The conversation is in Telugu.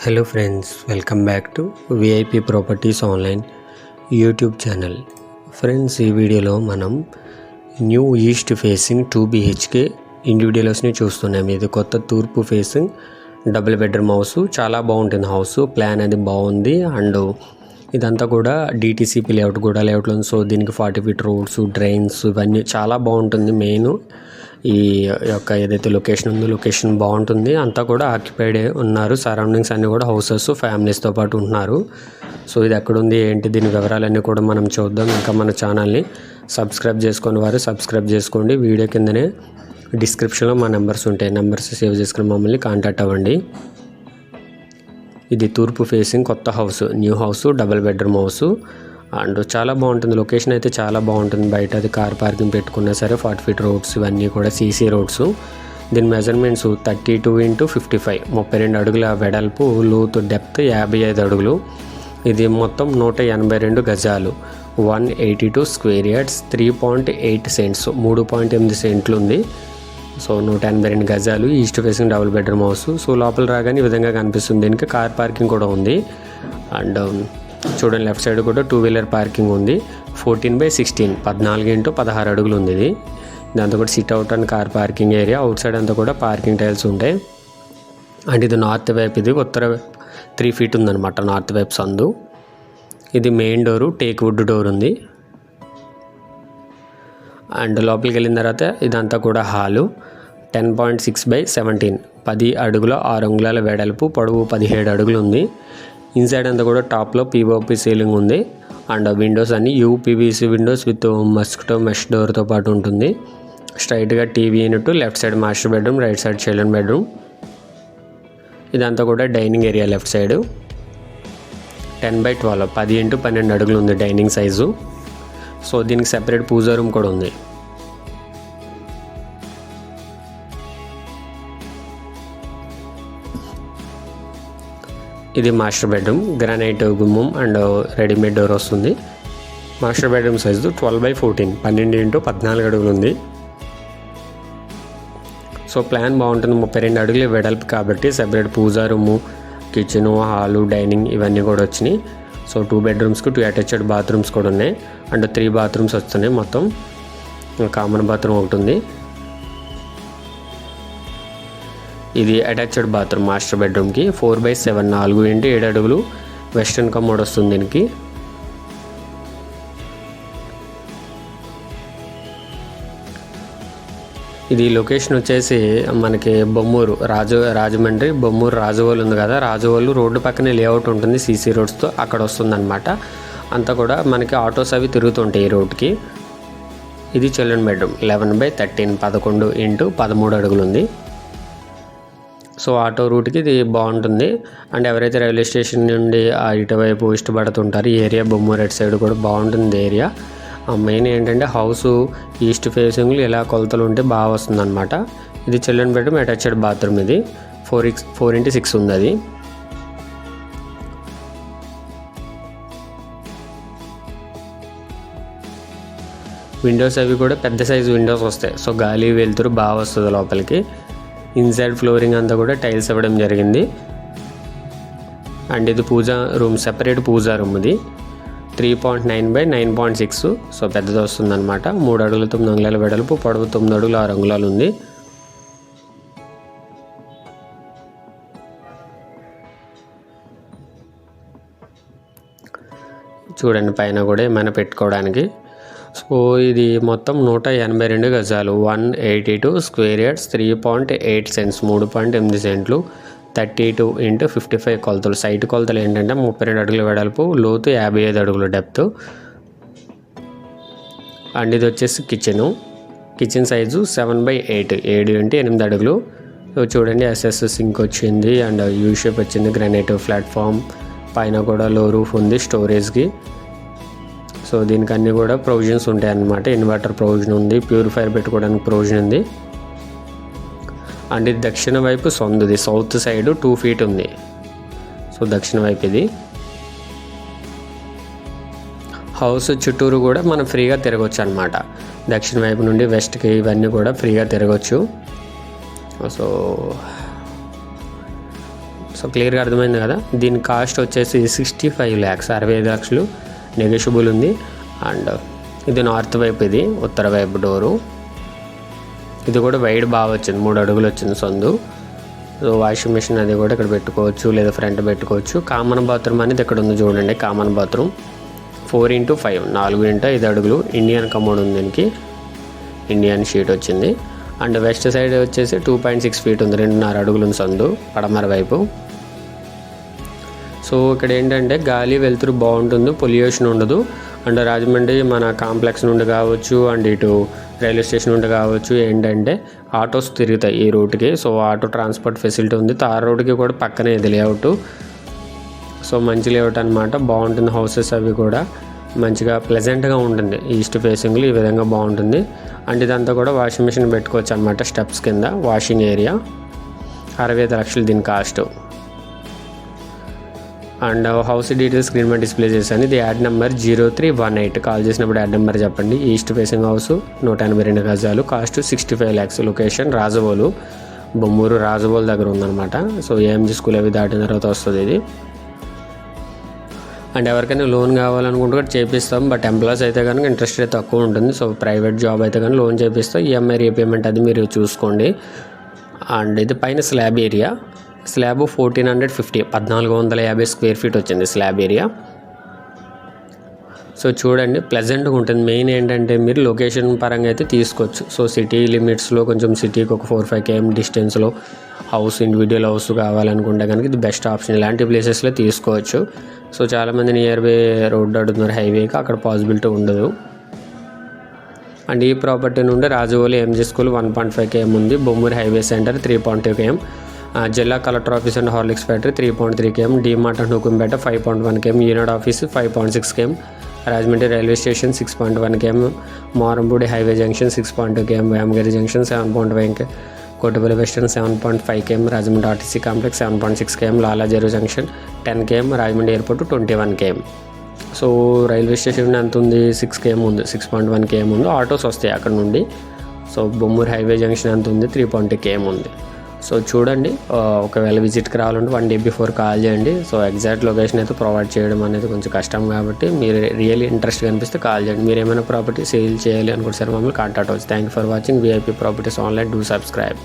Hello friends welcome back to VIP properties online YouTube channel friends ఈ వీడియోలో మనం new east facing two BHK ఇండివిజువల్స్ని చూస్తున్నాం. ఇది కొత్త తూర్పు ఫేసింగ్ డబుల్ బెడ్రూమ్ హౌస్ చాలా బాగుంటుంది హౌస్ ప్లాన్ అది బాగుంది. అండ్ ఇదంతా కూడా డిటీసీపీ లేఅవుట్ కూడా లేఅవుట్లో సో దీనికి ఫార్టీ ఫీట్ రోడ్స్ డ్రైన్స్ ఇవన్నీ చాలా బాగుంటుంది. మెయిన్ ఈ యొక్క ఏదైతే లొకేషన్ ఉందో లొకేషన్ బాగుంటుంది. అంతా కూడా ఆక్యుపైడ్ ఉన్నారు. సరౌండింగ్స్ అన్నీ కూడా హౌసెస్ ఫ్యామిలీస్తో పాటు ఉంటున్నారు. సో ఇది ఎక్కడుంది ఏంటి దీని వివరాలన్నీ కూడా మనం చూద్దాం. ఇంకా మన ఛానల్ని సబ్స్క్రైబ్ చేసుకుని వారు సబ్స్క్రైబ్ చేసుకోండి. వీడియో కిందనే డిస్క్రిప్షన్లో మా నెంబర్స్ ఉంటాయి. నెంబర్స్ సేవ్ చేసుకుని మమ్మల్ని కాంటాక్ట్ అవ్వండి. ఇది తూర్పు ఫేసింగ్ కొత్త house. New house double bedroom house. And చాలా బాగుంటుంది. లొకేషన్ అయితే చాలా బాగుంటుంది. బయట అది కార్ పార్కింగ్ పెట్టుకున్నా సరే ఫార్టీ ఫీట్ రోడ్స్ ఇవన్నీ కూడా సీసీ రోడ్స్ దీని measurements thirty two into fifty five ముప్పై రెండు అడుగుల వెడల్పు లూత్ డెప్త్ యాభై ఐదు అడుగులు. ఇది మొత్తం నూట ఎనభై రెండు గజాలు. One eighty two square yards three point eight cents మూడు పాయింట్ ఎనిమిది సెంట్లు ఉంది. సో నూట ఎనభై రెండు గజాలు. East facing double bedroom house so లోపల రాగానే ఈ విధంగా కనిపిస్తుంది. దీనికి కార్ పార్కింగ్ కూడా ఉంది. అండ్ um, చూడండి లెఫ్ట్ సైడ్ కూడా టూ వీలర్ పార్కింగ్ ఉంది. Fourteen by sixteen. పద్నాలుగు ఇంటూ పదహారు అడుగులు ఉంది ఇది. దాంతో కూడా sit out and car parking area outside అంతా కూడా పార్కింగ్ టైల్స్ ఉంటాయి. అండ్ ఇది నార్త్ వైపు ఇది ఉత్తర త్రీ ఫీట్ ఉందన్నమాట. నార్త్ వైపు సందు. ఇది main door teak wood door ఉంది. అండ్ లోపలికి వెళ్ళిన తర్వాత ఇదంతా కూడా hall ten point six by seventeen పది అడుగుల ఆరు అంగుళాల వెడల్పు. పొడవు పదిహేడు అడుగులు ఉంది. ఇన్సైడ్ అంతా కూడా టాప్లో పీఓపి సీలింగ్ ఉంది. అండ్ విండోస్ అన్ని UPVC windows with mosquito mesh డోర్తో పాటు ఉంటుంది. స్ట్రైట్గా TV unit left side master bedroom right side children bedroom. ఇదంతా కూడా dining area left side. Ten by twelve పది ఇంటూ పన్నెండు అడుగులు ఉంది డైనింగ్ సైజు. సో దీనికి సెపరేట్ పూజా రూమ్ కూడా ఉంది. ఇది మాస్టర్ బెడ్రూమ్ గ్రానైట్ గుమ్మం అండ్ రెడీమేడ్ డోర్ వస్తుంది. Master bedroom size twelve by fourteen పన్నెండు ఇంటూ పద్నాలుగు అడుగులు ఉంది. సో ప్లాన్ బాగుంటుంది ముప్పై రెండు అడుగులు వెడల్పు కాబట్టి separate puja room kitchen hall dining ఇవన్నీ కూడా వచ్చినాయి. సో టూ బెడ్రూమ్స్కి టూ అటాచ్డ్ బాత్రూమ్స్ కూడా ఉన్నాయి. అండ్ త్రీ బాత్రూమ్స్ వస్తున్నాయి మొత్తం. కామన్ బాత్రూమ్ ఒకటి ఉంది. ఇది అటాచ్డ్ బాత్రూమ్ మాస్టర్ బెడ్రూమ్కి ఫోర్ బై సెవెన్ నాలుగు ఇంటి ఏడు అడుగులు వెస్ట్రన్ కమోడ్ వస్తుంది దీనికి. ఇది లొకేషన్ వచ్చేసి మనకి బొమ్మూరు రాజు రాజమండ్రి బొమ్మూరు రాజవోలు ఉంది కదా రాజవోలు రోడ్డు పక్కనే లేఅవుట్ ఉంటుంది సీసీ రోడ్స్తో అక్కడ వస్తుందన్నమాట. అంతా కూడా మనకి ఆటోస్ అవి తిరుగుతుంటాయి ఈ రోడ్కి. ఇది children bedroom eleven by thirteen పదకొండు ఇంటూ పదమూడు అడుగులు ఉంది. సో ఆటో రూట్కి ఇది బాగుంటుంది. అండ్ ఎవరైతే రైల్వే స్టేషన్ నుండి ఆ ఇటువైపు ఇష్టపడుతుంటారు ఈ ఏరియా బొమ్మరెడ్ సైడ్ కూడా బాగుంటుంది ఏరియా. మెయిన్ ఏంటంటే హౌస్ ఈస్ట్ ఫేసింగ్లు ఇలా కొలతలు ఉంటే బాగా వస్తుందన్నమాట. ఇది చిల్డ్రన్ బెడ్రూమ్ అటాచ్డ్ బాత్రూమ్ ఇది. Four x four into six ఉంది అది. విండోస్ అవి కూడా పెద్ద సైజు విండోస్ వస్తాయి. సో గాలి వెలుతురు బాగా వస్తుంది లోపలికి. ఇన్సైడ్ ఫ్లోరింగ్ అంతా కూడా టైల్స్ ఇవ్వడం జరిగింది. అండ్ ఇది puja room separate puja room ఇది. Three point nine by nine point six so పెద్దది వస్తుందన్నమాట. మూడు అడుగులు తొమ్మిది అంగుళాల వెడల్పు పొడవు తొమ్మిది అడుగులు ఆరు అంగుళాలు ఉంది. చూడండి పైన కూడా ఏమైనా పెట్టుకోవడానికి. సో ఇది మొత్తం నూట ఎనభై రెండు గజాలు. One eighty two square yards three point eight cents మూడు పాయింట్ ఎనిమిది సెంట్లు thirty two into fifty five కొలతలు. సైట్ కొలతలు ఏంటంటే ముప్పై రెండు అడుగుల వెడల్పు లోతు యాభై ఐదు అడుగులు డెప్త్. అండ్ ఇది వచ్చేసి kitchen. Kitchen size seven by eight ఏడు ఇంటూ ఎనిమిది అడుగులు. చూడండి ఎస్ఎస్ సింక్ వచ్చింది అండ్ యూ షేప్ వచ్చింది గ్రానైట్ ప్లాట్ఫామ్. పైన కూడా లో రూఫ్ ఉంది స్టోరేజ్కి. సో దీనికి అన్నీ కూడా ప్రొవిజన్స్ ఉంటాయి అన్నమాట. ఇన్వర్టర్ ప్రొవిజన్ ఉంది ప్యూరిఫైర్ పెట్టుకోవడానికి ప్రొవిజన్ ఉంది. అండ్ ఇది దక్షిణ వైపు సొందుది సౌత్ సైడ్ టూ ఫీట్ ఉంది. సో దక్షిణ వైపు ఇది. హౌస్ చుట్టూరు కూడా మనం ఫ్రీగా తిరగవచ్చు అనమాట దక్షిణ వైపు నుండి వెస్ట్కి ఇవన్నీ కూడా ఫ్రీగా తిరగవచ్చు సో సో క్లియర్గా అర్థమైంది కదా? దీని కాస్ట్ వచ్చేసి సిక్స్టీ ఫైవ్ ల్యాక్స్ అరవై ఐదు లక్షలు. నెగోషియబుల్ ఉంది. అండ్ ఇది నార్త్ వైపు ఇది ఉత్తర వైపు డోరు. ఇది కూడా వైడ్ బాగా వచ్చింది మూడు అడుగులు వచ్చింది సందు. సో వాషింగ్ మిషన్ అది కూడా ఇక్కడ పెట్టుకోవచ్చు లేదా ఫ్రంట్ పెట్టుకోవచ్చు. కామన్ బాత్రూమ్ అనేది ఇక్కడ ఉంది చూడండి common bathroom. Four into five నాలుగు ఇంటూ ఐదు అడుగులు. ఇండియన్ కమోడ్ ఉంది దీనికి. ఇండియన్ షీట్ వచ్చింది. అండ్ వెస్ట్ సైడ్ వచ్చేసి టూ పాయింట్ సిక్స్ ఫీట్ ఉంది రెండున్నర అడుగులు ఉంది సందు పడమర వైపు. సో ఇక్కడ ఏంటంటే గాలి వెలుతురు బాగుంటుంది పొల్యూషన్ ఉండదు. అండ్ రాజమండ్రి మన కాంప్లెక్స్ నుండి కావచ్చు అండ్ ఇటు రైల్వే స్టేషన్ నుండి కావచ్చు ఏంటంటే ఆటోస్ తిరుగుతాయి ఈ రూట్కి. సో ఆటో ట్రాన్స్పోర్ట్ ఫెసిలిటీ ఉంది. తార్ రోడ్కి కూడా పక్కనే ఇది లేఅవుట్. సో మంచి లేఅవుట్ అనమాట బాగుంటుంది హౌసెస్ అవి కూడా. మంచిగా ప్లెజెంట్గా ఉంటుంది. ఈస్ట్ ఫేసింగ్లు ఈ విధంగా బాగుంటుంది. అండ్ ఇదంతా కూడా వాషింగ్ మిషన్ పెట్టుకోవచ్చు అనమాట స్టెప్స్ కింద వాషింగ్ ఏరియా. అరవై ఐదు లక్షలు దీని cost. And house details screen మీద డిస్ప్లే చేశాను. ఇది ad number zero three one eight. Call చేసినప్పుడు యాడ్ నెంబర్ చెప్పండి. ఈస్ట్ ఫేసింగ్ హౌస్ నూట ఎనభై రెండు గజాలు. Cost sixty five lakhs location. Rajavolu. Bommuru Rajavolu దగ్గర ఉందన్నమాట. సో ఏఎంజీ స్కూల్ అవి దాటిన తర్వాత వస్తుంది ఇది. అండ్ ఎవరికైనా లోన్ కావాలనుకుంటే కూడా చేపిస్తాం. బట్ ఎంప్లాయీస్ అయితే కనుక ఇంట్రెస్ట్ రేట్ తక్కువ ఉంటుంది. సో ప్రైవేట్ జాబ్ అయితే కానీ లోన్ చేపిస్తాం. ఈఎంఐ రీపేమెంట్ అది మీరు చూసుకోండి. అండ్ ఇది పైన slab area. Slab fourteen hundred fifty పద్నాలుగు వందల యాభై స్క్వేర్ ఫీట్ వచ్చింది స్లాబ్ ఏరియా సో చూడండి ప్లెజెంట్గా ఉంటుంది. మెయిన్ ఏంటంటే మీరు లొకేషన్ పరంగా అయితే తీసుకోవచ్చు. సో సిటీ లిమిట్స్లో కొంచెం సిటీకి ఒక ఫోర్ ఫైవ్ కేఎం డిస్టెన్స్లో హౌస్ ఇండివిజువల్ హౌస్ కావాలనుకుంటే కనుక ఇది బెస్ట్ ఆప్షన్ ఇలాంటి ప్లేసెస్లో తీసుకోవచ్చు. సో చాలామంది నియర్ బై రోడ్ అడుగుతున్నారు. హైవేకి అక్కడ పాసిబిలిటీ ఉండదు. అండ్ ఈ ప్రాపర్టీ నుండి రాజవోలి MG school one point five KM ఉంది. బొమ్మూరి highway centre three point two KM జిల్లా collector office and Horlicks factory three point three KM DMart and Hukumpeta five point one KM Eenadu office five point six KM Rajahmundry railway station six point one KM Marampudi highway junction six point two KM Vemagiri junction seven point five K Kotapalli western seven point five KM Rajahmundry RTC complex seven point six KM Lalacheru junction ten KM Rajahmundry airport twenty one KM. So railway station ఎంత ఉంది? సిక్స్ కేఎం ఉంది. సిక్స్ పాయింట్ వన్ కేఎం ఉంది. ఆటోస్ వస్తాయి అక్కడ నుండి. సో బొమ్మూరు హైవే జంక్షన్ ఎంత ఉంది? త్రీ పాయింట్ కేఎం ఉంది. సో చూడండి ఒకవేళ విజిట్కి రావాలంటే వన్ డే బిఫోర్ కాల్ చేయండి. సో ఎగ్జాక్ట్ లొకేషన్ అయితే ప్రొవైడ్ చేయడం అనేది కొంచెం కష్టం కాబట్టి మీరు రియల్లీ ఇంట్రెస్ట్ కనిపిస్తే కాల్ చేయండి. మీరు ఏమైనా ప్రాపర్టీ సేల్ చేయాలి అనుకుంటే సార్ మమ్మల్ని కాంటాక్ట్ అవ్వచ్చు. Thank you for watching VIP properties online do subscribe